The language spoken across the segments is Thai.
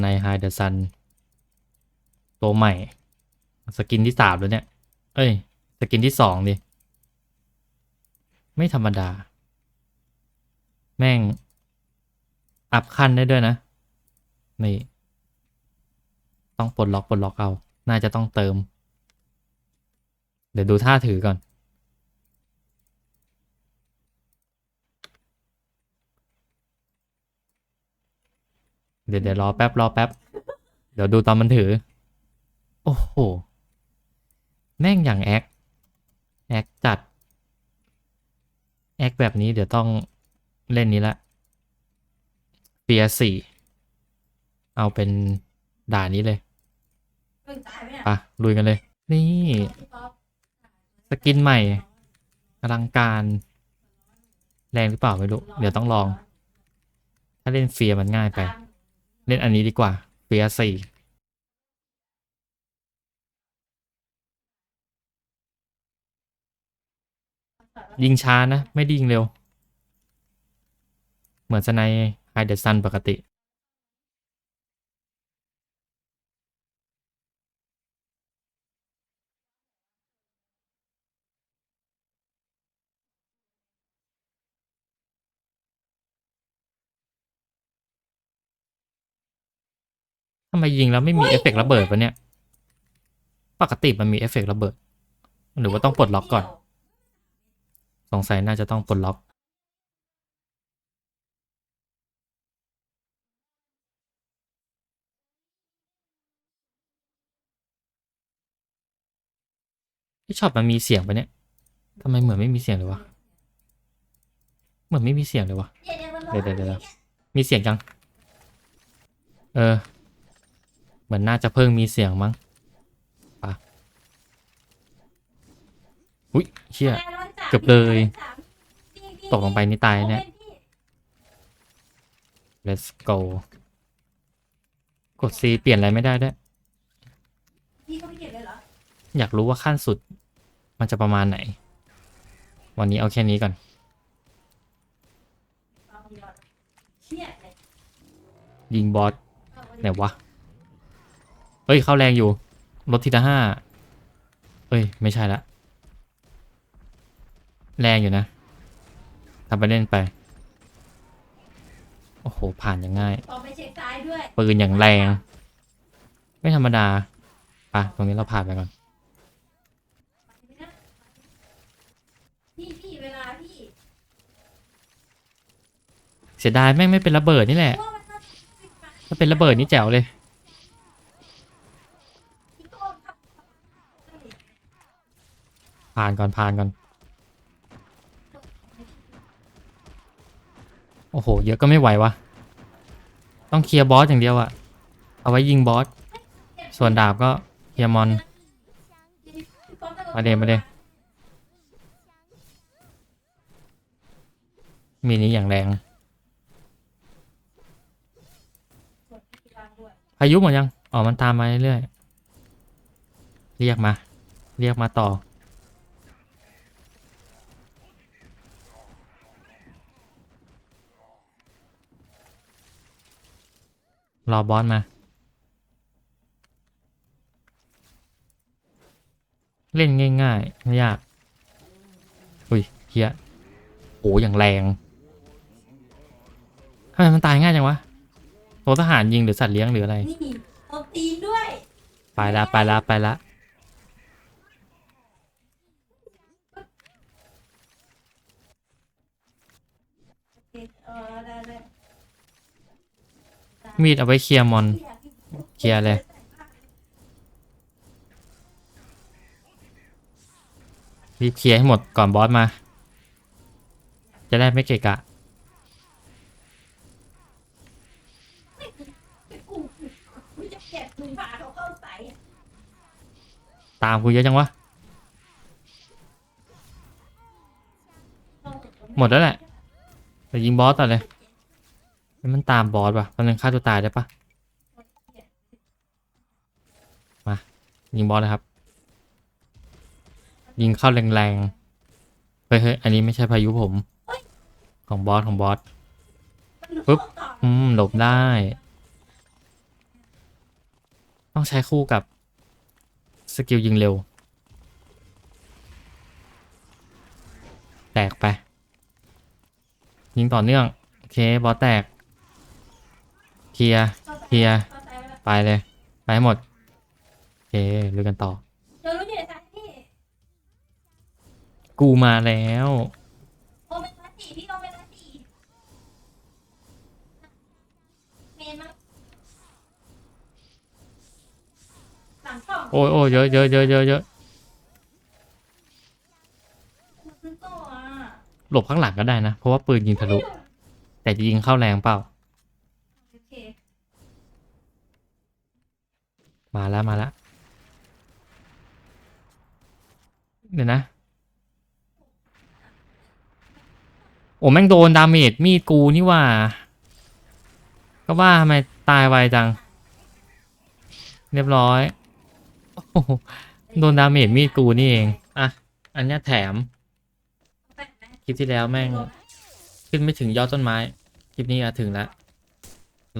ไนไฮเดอร์ซันตัวใหม่ สกินที่สามแล้วเนี่ย เอ้ย สกินที่สองดิ ไม่ธรรมดา แม่ง อัพขั้นได้ด้วยนะ นี่ ต้องปลดล็อกปลดล็อกเอา น่าจะต้องเติม เดี๋ยวดูท่าถือก่อน เดี๋ยวเดี๋ยวรอแป๊บรอแป๊บ เดี๋ยวดูตอนมันถือ โอ้โห แม่งอย่างแอค แอคจัด แอคแบบนี้เดี๋ยวต้องเล่นนี้ละเปียสี่ เอาเป็นด่านนี้เลยเพิ่งตายไหมเนี่ยปะลุยกันเลย นี่พี่ป๊อปสกินใหม่อลังการ แรงหรือเปล่าไม่รู้ เดี๋ยวต้องลอง ถ้าเล่นเฟียร์มันง่ายไป เล่นอันนี้ดีกว่าเฟียสี่ยิงช้านะ ไม่ไดยิงเร็ว เหมือนสไนไฮเดอร์ซันปกติำไมยิงแล้วไม่มีเอฟเฟกต์ระเบิดวะเนี่ย ปกติมันมีเอฟเฟกต์ระเบิด หรือว่าต้องปลดล็อกก่อน สงสัยน่าจะต้องปลดล็อกที่ช็อตมันมีเสียงปะเนี่ยทำไมเหมือนไม่มีเสียงเลยวะ เหมือนไม่มีเสียงเลยวะ เดี๋ยวเดี๋ยวเดี๋ยวมีเสียงยัง เออ เหมือนน่าจะเพิ่งมีเสียงมั้งปะอุ้ยเชี่ยเกือบเลย ตกลงไปนี่ตายเนี่ย let's go กด C เปลี่ยนอะไรไม่ได้ด้วยพี่เขาไม่เก็บเลยเหรออยากรู้ว่าขั้นสุด มันจะประมาณไหน วันนี้เอาแค่นี้ก่อนเอาดีกว่าเชี่ยเลยยิงบอสไหนวะ เฮ้ยเข้าแรงอยู่ลดทีละห้าเอ้ยไม่ใช่ละแรงอยู่นะทำไปเล่นไป โอ้โห ผ่านอย่างง่ายออกไปเช็คซ้ายด้วย ปืนอย่างแรง ไม่ธรรมดาปะตรงนี้เราผ่านไปก่อน พี่พี่เวลาพี่เสียดายแม่งไม่เป็นระเบิดนี่แหละว่ามันน่าจะเป็นปากถ้าเป็นระเบิดนี่แจ๋วเลย ผ่านก่อนผ่านก่อน โอ้โห เยอะก็ไม่ไหววะต้องเคลียร์บอสอย่างเดียวอะเอาไว้ยิงบอส ส่วนดาบก็เคลียร์มอนมาเดมาเดมีนี้อย่างแรง พายุหมดยัง อ๋อ มันตามมาเรื่อยๆ เรียกมา เรียกมาต่อ รอบอสมา เล่นง่ายๆ ไม่ยาก อุ้ยเฮียโอ้อย่างแรงทำไมมันตายง่ายจังวะตัวทหารยิงหรือสัตว์เลี้ยงหรืออะไร นี่ตบตีนด้วย ไปละไปละไปละ เออได้ได้ มีดเอาไว้เคลียร์มอน เคลียร์เลย รีบเคลียร์ให้หมดก่อนบอสมา จะได้ไม่เกะกะกูกูจะตามกูเยอะจังวะ หมดแล้วแหละเดี๋ยวยิงบอสต่อเลย แล้วมันตามบอสป่ะตอนนึงฆ่าตัวตายได้ปะมา ยิงบอสเลยครับ ยิงเข้าแรงๆ เฮ้ยเฮ้ยอันนี้ไม่ใช่พายุผม ของบอสของบอส ปึ๊บ อืม หลบได้ ต้องใช้คู่กับ สกิลยิงเร็ว แตกไป ยิงต่อเนื่อง โอเค บอสแตก เคลียร์เคลียร์เข้าใจแล้วไปเลย ไปให้หมดโอเคลุยกันต่อเจอรู้อยู่ในซ้ายพี่กูมาแล้วโอเป็นซ้ายสี่พี่โอเป็นซ้ายสี่เมนมั้งหลังกล่องโอ้ยโอ้ยเยอะเยอะเยอะเยอะเยอะมันซื้อต่ออะหลบข้างหลังก็ได้นะ เพราะว่าปืนยิงทะลุ แต่จะยิงเข้าแรงเปล่า โอเค มาแล้วมาแล้วเดี๋ยวนะ โอ้แม่งโดนดาเมจมีดกูนี่ว่า ก็ว่าทำไมตายไวจัง เรียบร้อยโอโดนดาเมจมีดกูนี่เอง อะ อันนี้แถมแปะไหมคลิปที่แล้วแม่ง ขึ้นไม่ถึงยอดต้นไม้ คลิปนี้อะถึงแล้ว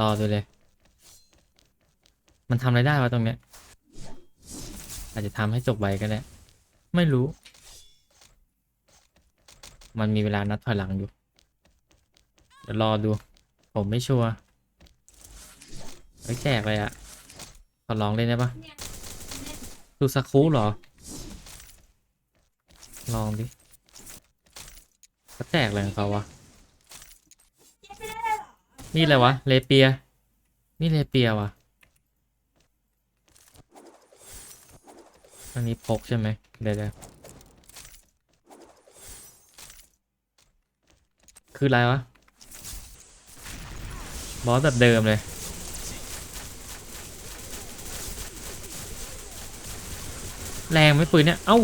รอดูเลย มันทำอะไรได้วะตรงเนี้ย อาจจะทำให้จบไวก็ได้ ไม่รู้ มันมีเวลานัดถอยหลังอยู่ เดี๋ยวรอดู ผมไม่ชัวร์ไว้แจกเลยอะขอลองเล่นได้ปะดูสักคู่เหรอ ลองดิเขาแจกอะไรของเขาวะ นี่อะไรวะ เลเปีย นี่เลเปียวะ อันนี้พกใช่ไหมเดี๋ยวคืออะไรวะ บอสแบบเดิมเลยแรงไหมปืนเนี่ย เอ้า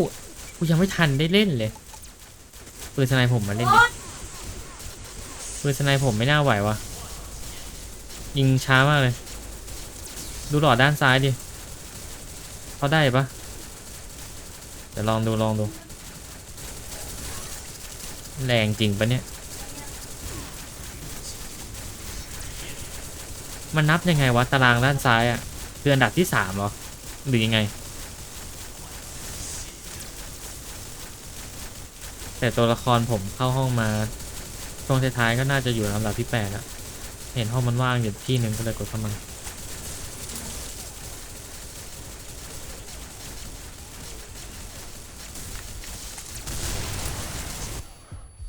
กูยังไม่ทันได้เล่นเลย ปืนสไนป์ผมมาเล่นดิปืนสไนป์ผมไม่น่าไหววะยิงช้ามากเลย ดูหลอดด้านซ้ายดิเขาได้ปะ ยวลองดูลองดู แรงจริงปะเนี่ย มันนับยังไงวะตารางด้านซ้ายอะ่ะคืออันดับที่สามหรอ หรือยังไง แต่ตัวละครผมเข้าห้องมาช่วงท้ายๆก็น่าจะอยู่ลำดับที่แปดอะเห็นห้องมันว่างอยู่ที่หนึ่งก็เลยกดเข้ามา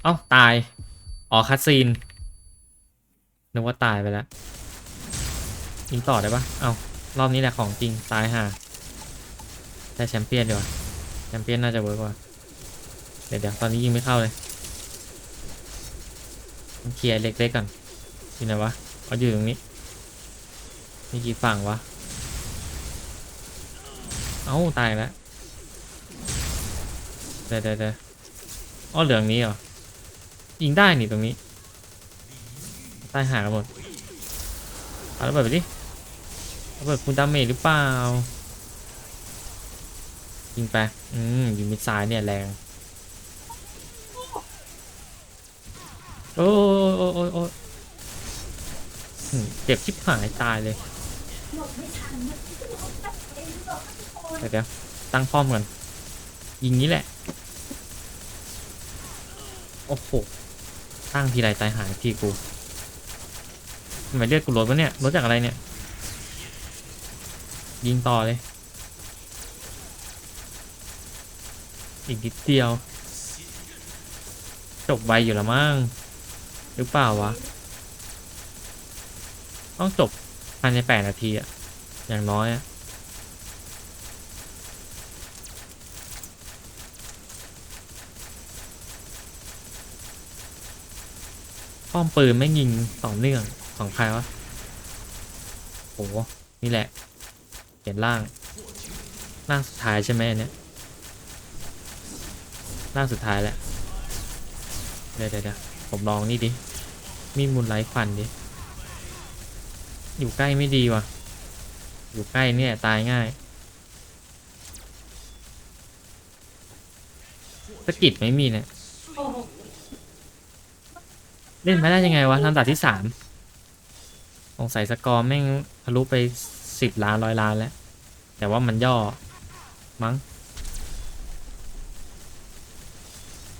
เอ้าตาย อ๋อคัดซีน นึกว่าตายไปแล้วยิงต่อได้ปะเอ้ารอบนี้แหละของจริง ตายห่าได้แชมเปี้ยนดีกว่า แชมเปี้ยนน่าจะเวิร์กกว่า เดี๋ยวเดี๋ยวตอนนี้ยิงไม่เข้าเลยเคลียร์เล็กๆก่อนที่ไหนวะเอาอยู่ตรงนี้ มีกี่ฝั่งวะ เอ้า ตายแล้วเดี๋ยวเดี๋ยวเดี๋อเหลืองนี้เหรอ ยิงได้นี่ตรงนี้ตายหากันหมดเอาระเบิดไปดิระเบิดคุณดาเมจหรือเปล่ายิงไปอืมยิงมิดซ้ายเนี่ยแรงโอ้ยโอ้ยโอ้ยโอ้ยเจ็บชิบหายตายเลยเดี๋ยวเดี๋ยวตั้งป้อมก่อนยิงนี้แหละ โอ้โห ตั้งทีไรตายหายทีกูทำไมเลือดกูลดวะเนี่ยลดจากอะไรเนี่ย ยิงต่อเลย อีกนิดเดียว จบไวอยู่ล้วมั้งหรือเปล่าวะ ต้องจบภายในแปดนาทีอะอย่างน้อยอะ ป้อมปืนไม่ยิงต่อเนื่องของใครวะโหนี่แหละ เห็นล่าง ล่างสุดท้ายใช่ไหมอันเนี่ยล่างสุดท้ายแหละเดี๋ยวเดี๋ยวเดี๋ยวผมลองนี่ดิ มีมูลไลท์ฟันดิ อยู่ใกล้ไม่ดีว่ะ อยู่ใกล้เนี่ย ตายง่ายสกิดไม่มีเนี่ย เล่นมาได้ยังไงวะลำดับที่สามสงสัยสกอร์แม่งทะลุไปสิบล้านร้อยล้านแล้ว แต่ว่ามันย่อ มั้ง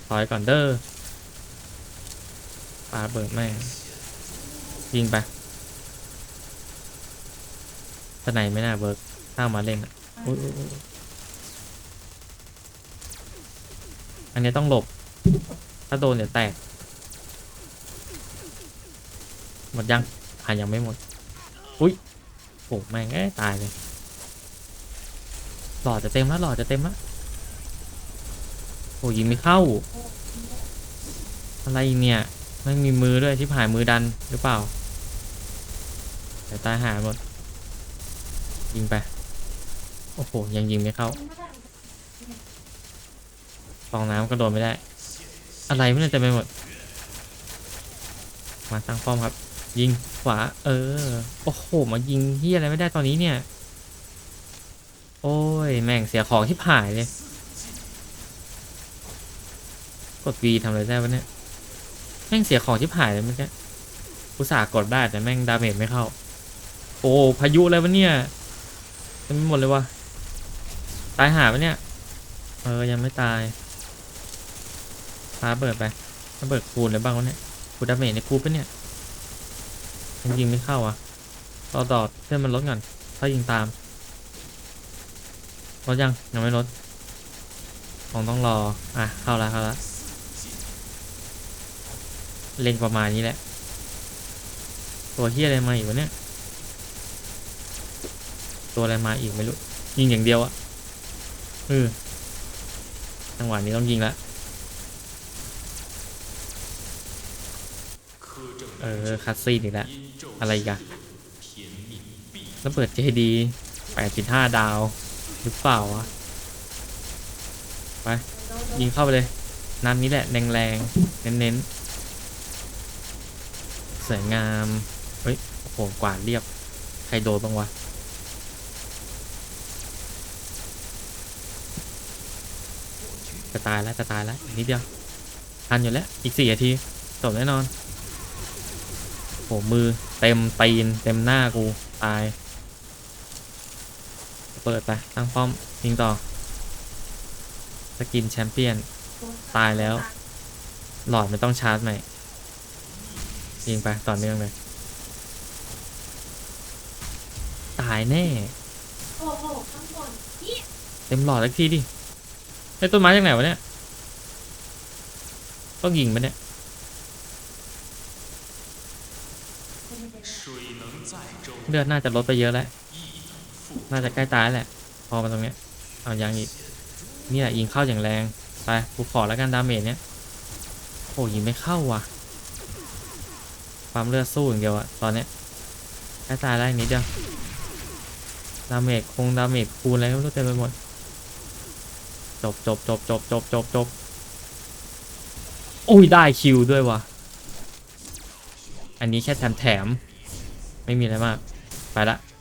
ถอยก่อนเด้อปาเบิร์ดแม่งยิงไปสไนไม่น่าเบิร์กถ้ามาเล่นอะอันนี้ต้องหลบ ถ้าโดนเดี๋ยวแตก หมดยังอ่ายังไม่หมด อุ้ยโอ้แม่งเอ้ยตายเลย หลอดจะเต็มแล้วหลอดจะเต็มแล้วโอ้ยิงไม่เข้า อะไรเนี่ยไม่มีมือด้วยที่ผายมือดันหรือเปล่าเดี๋ยวตายหาหมด ยิงไป โอ้โห ยังยิงไม่เข้าฟองน้ำก็โดนไม่ได้ อะไรไม่ได้เต็มไปหมด มาตั้งป้อมครับ ยิงขวา เออ โอ้โห มายิงที่อะไรไม่ได้ตอนนี้เนี่ย โอ้ย แม่งเสียของที่ผายเลย กด V ทำอะไรได้วะเนี่ย แม่งเสียของที่ผายเลยเมื่อกี้อุตส่าห์กดได้แต่แม่งดาเมจไม่เข้า โอ้ พายุอะไรวะเนี่ยเต็มไปหมดเลยวะตายหาปะเนี่ย เออ ยังไม่ตายฟ้าเบิดไปถ้าเบิดคูณเลยบ้างวะเนี่ยคูดาเมจในคูปะเนี่ย ยังยิงไม่เข้าอะต่อต่อเพื่อนมันลดก่อนถ้ายิงตามลดยังยังไม่ลดคงต้องรอ อะ เข้าแล้วเข้าแล้วเล็งประมาณนี้แหละ ตัวเฮียอะไรมาอีกวะเนี่ย ตัวอะไรมาอีกไม่รู้ ยิงอย่างเดียวอะเออจังหวะนี้ต้องยิงละ เออคัสซีนอีกแล้วอะไรกันแล้วเปิดเจดีแปดจุดห้าดาว หรือเปล่าวะ ไป ยิงเข้าไปเลย นัดนี้แหละ แรงๆเน้นๆสวยงาม เฮ้ยโอ้โหกวาดเรียบ ใครโดนบ้างวะจะตายแล้วจะตายแล้วอีกนิดเดียว ทันอยู่แล้ว อีกสี่นาทีจบแน่นอน โหมือเต็มตีนเต็มหน้ากู ตาย เปิดไปตั้งป้อมยิงต่อ สกินแชมเปี้ยน ตายแล้ว หลอดไม่ต้องชาร์จใหม่ ยิงไปต่อเนื่องเลย ตายแน่โอ้โหต้องเต็มหลอดสักทีดิไอ้ต้นไม้จากไหนวะเนี่ย ต้องยิงปะเนี่ย เลือดน่าจะลดไปเยอะแล้ว น่าจะใกล้ตายแล้วแหละ พอมาตรงเนี้ย เอายังอีก นี่แหละยิงเข้าอย่างแรง ไป กูขอแล้วกันดาเมจเนี้ย โอ้ยิงไม่เข้าว่ะ ความเลือดสู้อย่างเดียวอะตอนเนี้ย ใกล้ตายแล้วอีกนิดเดียว ดาเมจคงดาเมจคูณอะไรก็ไม่รู้เต็มไปหมด จบจบจบจบจบจบจบอุ้ยได้คิวด้วยว่ะ อันนี้แค่แถมแถมไม่มีอะไรมาก ไปละ